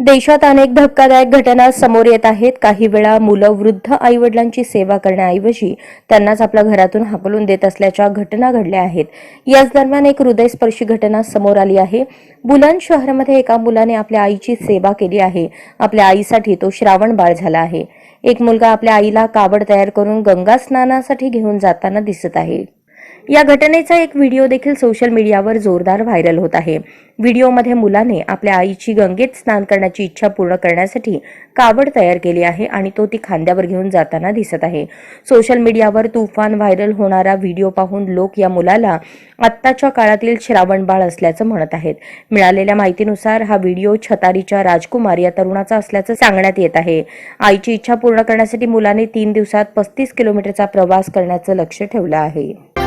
देशात अनेक धक्कादायक घटना समोर येत आहेत. काही वेळा मुलं वृद्ध आईवडिलांची सेवा करण्याऐवजी त्यांनाच आपल्या घरातून हाकलून देत असल्याच्या घटना घडल्या आहेत. याच दरम्यान एक हृदयस्पर्शी घटना समोर आली आहे. बुलंद शहरामध्ये एका मुलाने आपल्या आईची सेवा केली आहे. आपल्या आईसाठी तो श्रावण बाळ झाला आहे. एक मुलगा आपल्या आईला कावड तयार करून गंगा स्नानासाठी घेऊन जाताना दिसत आहे. या घटनेचा एक व्हिडिओ देखील सोशल मीडियावर जोरदार व्हायरल होत आहे. व्हिडिओमध्ये मुलाने आपल्या आईची गंगेत स्नान करण्याची इच्छा पूर्ण करण्यासाठी कावड तयार केली आहे आणि तो ती खांद्यावर घेऊन जाताना दिसत आहे. सोशल मीडियावर तुफान व्हायरल होणारा व्हिडिओ पाहून लोक या मुलाला आत्ताच्या काळातील श्रावण बाळ असल्याचं म्हणत आहेत. मिळालेल्या माहितीनुसार हा व्हिडिओ छतारीच्या राजकुमार या तरुणाचा असल्याचं सांगण्यात येत आहे. आईची इच्छा पूर्ण करण्यासाठी मुलाने तीन दिवसात पस्तीस किलोमीटरचा प्रवास करण्याचं लक्ष ठेवलं आहे.